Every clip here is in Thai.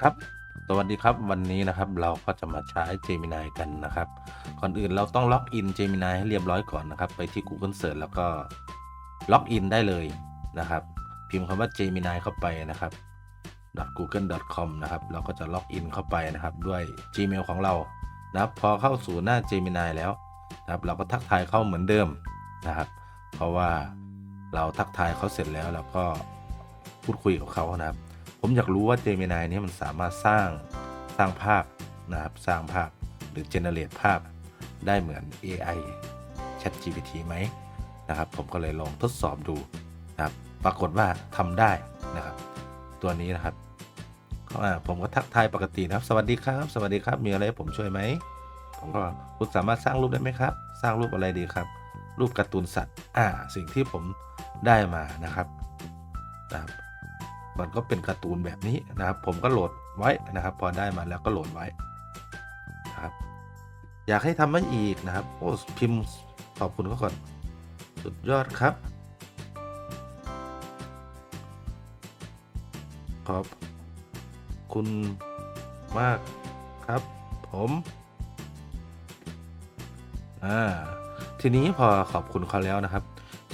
ครับ สวัสดีครับวันนี้นะครับเราก็จะมาใช้ Gemini กันนะครับ ก่อนอื่นเราต้องล็อกอิน Gemini ให้เรียบร้อยก่อนนะครับ ไปที่ Google Search แล้วก็ล็อกอินได้เลยนะครับ พิมพ์คำว่า Gemini เข้าไปนะครับ .google.com นะครับ เราก็จะล็อกอินเข้าไปนะครับ ด้วย Gmail ของเรานะครับ พอเข้าสู่หน้า Gemini แล้วนะครับ เราก็ทักทายเข้าเหมือนเดิมนะครับ เพราะว่าเราทักทายเขาเสร็จแล้วเราก็ พูดคุยกับเขานะครับ ผมอยากรู้ว่า Gemini นี้มันสามารถสร้างสร้างภาพนะครับสร้างภาพหรือ generate ภาพได้เหมือน AI ChatGPT ไหมนะครับ ผมก็เลยลองทดสอบดูนะครับปรากฏว่าทำได้นะครับ ตัวนี้นะครับผมก็ทักทายปกตินะครับ สวัสดีครับ สวัสดีครับ มีอะไร ผมช่วยไหม ผมก็คุณสามารถสร้างรูปได้ไหมครับ สร้างรูปอะไรดีครับ รูปการ์ตูนสัตว์ อ่า สิ่งที่ผมได้มานะครับนะครับ มันก็เป็นการ์ตูนแบบนี้นะครับ ผมก็โหลดไว้นะครับ พอได้มาแล้วก็โหลดไว้นะครับ อยากให้ทำมาอีกนะครับโอ้พิมพ์ขอบคุณเขาก่อน สุดยอดครับ ขอบคุณมากครับ ผมอ่าทีนี้พอขอบคุณเขาแล้วนะครับ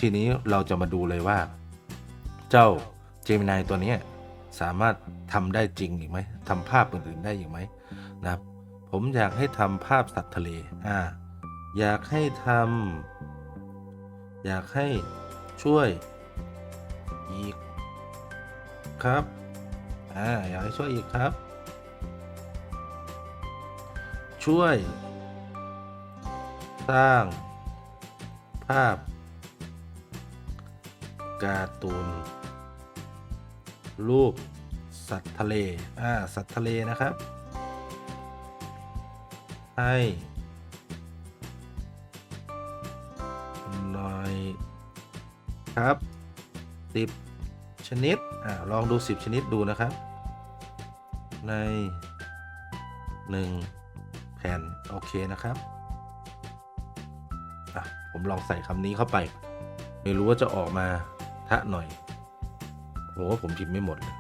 ทีนี้เราจะมาดูเลยว่า เจ้า Gemini ตัวนี้สามารถทำได้จริงอีกไหมทำภาพอื่นๆได้อีกไหมนะครับผมอยากให้ทำภาพสัตว์ทะเลอ่าอยากให้ทำอยากให้ช่วยอีกครับอ่าอยากให้ช่วยอีกครับ ช่วย สร้าง ภาพ การ์ตูน รูปสัตว์ทะเล อ่า สัตว์ทะเลนะครับ ให้หน่อยครับสิบชนิด อ่า ลองดู 10 ชนิดดูนะครับ ใน 1 แผ่น โอเคนะครับ อะ ผมลองใส่คำนี้เข้าไป ไม่รู้ว่าจะออกมาทะหน่อย ผมว่าผมพิมพ์ไม่หมดเลย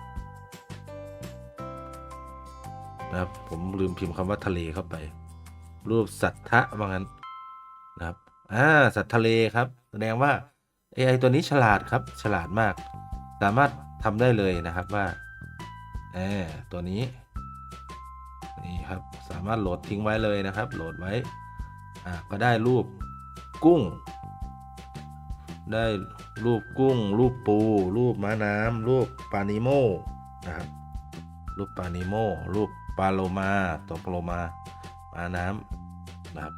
นะครับ ผมลืมพิมพ์คำว่าทะเลเข้าไป รูปสัตว์ทะว่างั้นนะครับอ่าสัตว์ทะเลครับ แสดงว่า AI ตัวนี้ฉลาดครับ ฉลาดมาก สามารถทำได้เลยนะครับว่าแออตัวนี้ นี่ครับ สามารถโหลดทิ้งไว้เลยนะครับ โหลดไว้ อ่า ก็ได้รูปกุ้ง ได้รูปกุ้ง รูปปู รูปม้าน้ำรูปปลานิโมนะครับรูปปลานิโมรูปปลาโลมาตัวปลาโลมาม้าน้ำนะครับ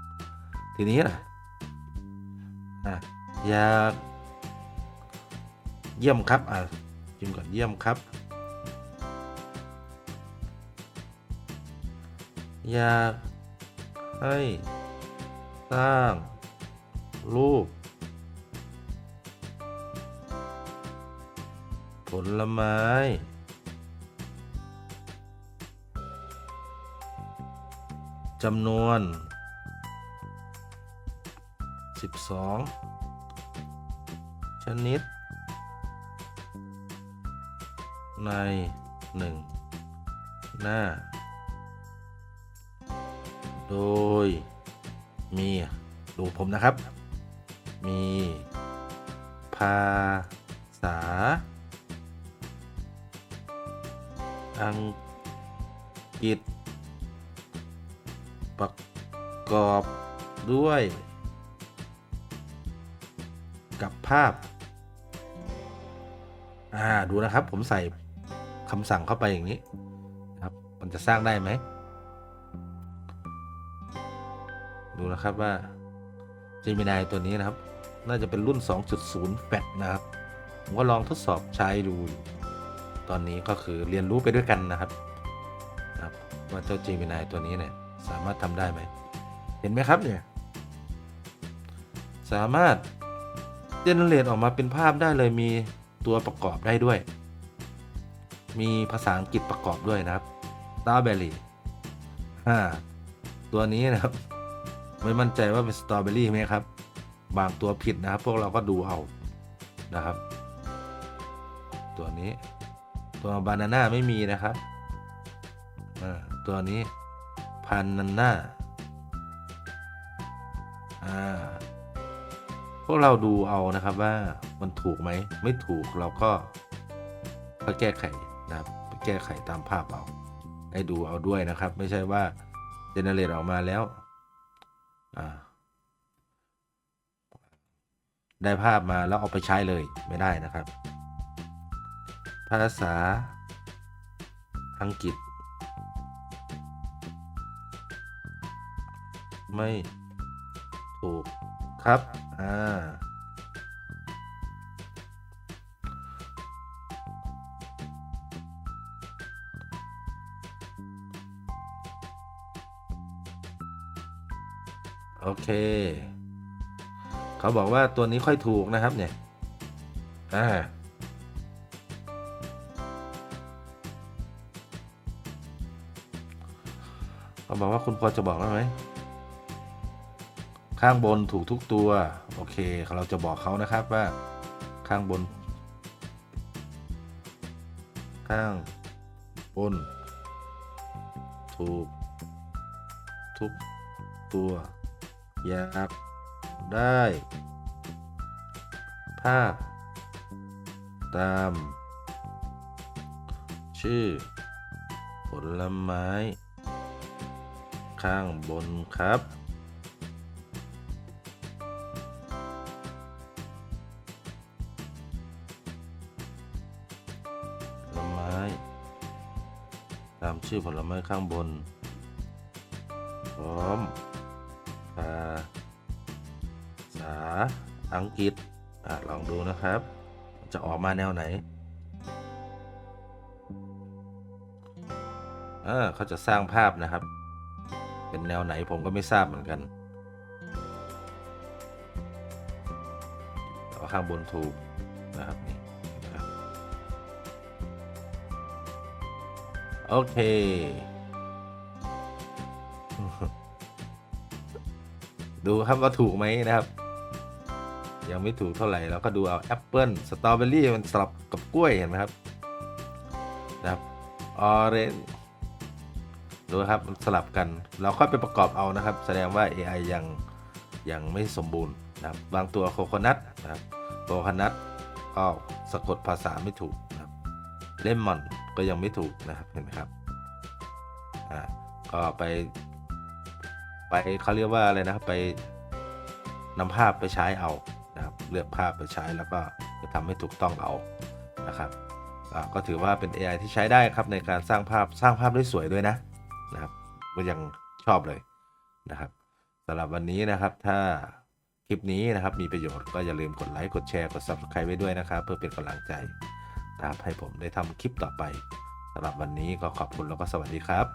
ทีนี้นะอะอยากเยี่ยมครับอะพิมก่อนเยี่ยมครับ อยากให้สร้างรูป ผลไม้จำนวน 12 ชนิด ใน 1 หน้า โดย มี ดูผมนะครับ มี ภาษา อังกฤษ ประกอบด้วย กับภาพ อ่า ดูนะครับผมใส่คำสั่งเข้าไปอย่างนี้ครับมันจะสร้างได้ไหม ดูนะครับว่า Gemini ตัวนี้นะครับ น่าจะเป็นรุ่น 2.0 แฟนะครับ ผมก็ลองทดสอบใช้ดูอยู่ ตอนนี้ก็คือเรียนรู้ไปด้วยกันนะครับครับว่าเจ้า Gemini ตัวนี้เนี่ยสามารถทำได้ไหม เห็นไหมครับเนี่ย สามารถเจเนเรตออกมาเป็นภาพได้เลยมีตัวประกอบได้ด้วย มีภาษาอังกฤษประกอบด้วยนะครับ Starberry อ่าตัวนี้นะครับ ไม่มั่นใจว่าเป็นสตรอเบอรี่ไหมครับ บางตัวผิดนะครับ พวกเราก็ดูเอานะครับ ตัวนี้ ตัวบานาน่าไม่มีนะครับอ่าตัวนี้พันนันน่าอ่าพวกเราดูเอานะครับว่ามันถูกไหม ไม่ถูกเราก็ก็แก้ไขนะครับแก้ไขตามภาพเอาให้ดูเอาด้วยนะครับ ไม่ใช่ว่าเจเนเรตออกมาแล้วอ่าได้ภาพมาแล้วเอาไปใช้เลยไม่ได้นะครับ ภาษา อังกฤษ ไม่ถูกครับ อ่า โอเค เขาบอกว่าตัวนี้ค่อยถูกนะครับเนี่ย อ่า เขาบอกว่าคุณพอจะบอกได้ไหมข้างบนถูกทุกตัว โอเค เราจะบอกเขานะครับว่า ข้างบน ข้างบน ถูก ทุกตัว อยากได้ ภาพ ตาม ชื่อ ผลไม้ ข้างบนครับ ผลไม้ ตามชื่อผลไม้ข้างบน พร้อมภาษาอังกฤษอะลองดูนะครับ จะออกมาแนวไหนเออเขาจะสร้างภาพนะครับ เป็นแนวไหนผมก็ไม่ทราบเหมือนกัน แต่ว่าข้างบนถูกนะครับนี่นะครับโอเคดูครับว่าถูกไหมนะครับ ยังไม่ถูกเท่าไหร่เราก็ดูเอาแอปเปิลสตรอเบอรี่มันสลับกับกล้วยเห็นไหมครับนะครับออเรน ดูครับสลับกันเราค่อยไปประกอบเอานะครับ แสดงว่า AI ยังยังไม่สมบูรณ์นะครับบางตัวโคโคนัทนะครับโคโคนัทก็สะกดภาษาไม่ถูกนะครับเลมอนก็ยังไม่ถูกนะครับเห็นไหมครับอ่าก็ไปไปเขาเรียกว่าอะไรนะครับไปนำภาพไปใช้เอานะครับเลือกภาพไปใช้แล้วก็จะทำให้ถูกต้องเอานะครับอ่าก็ถือว่าเป็น AI ที่ใช้ได้ครับในการสร้างภาพสร้างภาพได้สวยด้วยนะ นะครับ ก็ยังชอบเลยนะครับสำหรับวันนี้นะครับถ้าคลิปนี้นะครับมีประโยชน์ก็อย่าลืมกดไลค์กดแชร์กด Subscribe ไว้ด้วยนะครับ เพื่อเป็นกำลังใจนะครับให้ผมได้ทำคลิปต่อไปสำหรับวันนี้ก็ขอบคุณแล้วก็สวัสดีครับ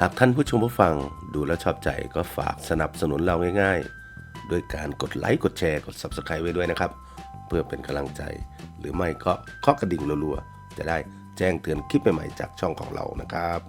หากท่านผู้ชมผู้ฟังดูแล้วชอบใจก็ฝากสนับสนุนเราง่ายๆ ด้วยการกดไลค์กดแชร์กด Subscribe ไว้ด้วยนะครับ เพื่อเป็นกำลังใจ หรือไม่ก็เคาะกระดิ่งรัวๆจะได้ แจ้งเตือนคลิปใหม่ๆจากช่องของเรานะครับ